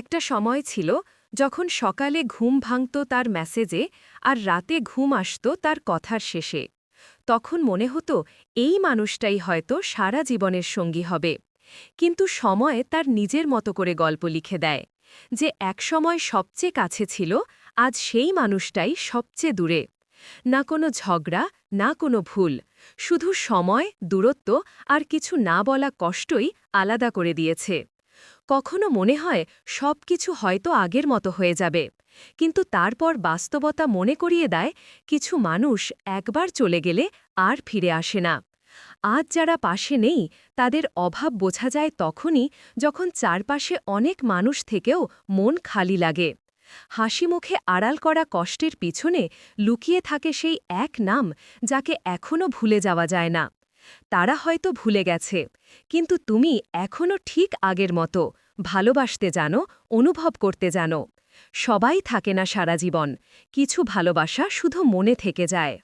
একটা সময় ছিল যখন সকালে ঘুম ভাঙত তার মেসেজে আর রাতে ঘুম আসত তার কথার শেষে। তখন মনে হতো, এই মানুষটাই হয়তো সারা জীবনের সঙ্গী হবে। কিন্তু সময় তার নিজের মতো করে গল্প লিখে দেয়, যে একসময় সবচেয়ে কাছে ছিল, আজ সেই মানুষটাই সবচেয়ে দূরে। না কোনো ঝগড়া, না কোনো ভুল, শুধু সময়, দূরত্ব আর কিছু না বলা কষ্টই আলাদা করে দিয়েছে। কখনো মনে হয় সব কিছু হয়তো আগের মতো হয়ে যাবে। কিন্তু তারপর বাস্তবতা মনে করিয়ে দেয়, কিছু মানুষ একবার চলে গেলে আর ফিরে আসে না। আজ যারা পাশে নেই, তাদের অভাব বোঝা যায় তখনই যখন চারপাশে অনেক মানুষ থেকেও মন খালি লাগে। হাসি মুখে আড়াল করা কষ্টের পিছনে লুকিয়ে থাকে সেই এক নাম যাকে এখনও ভুলে যাওয়া যায় না। তারা হয়তো ভুলে গেছে, কিন্তু তুমি এখনও ঠিক আগের মতো। ভালোবাসতে জানো, অনুভব করতে জানো। সবাই থাকে না সারা জীবন। কিছু ভালোবাসা শুধু মনে থেকে যায়।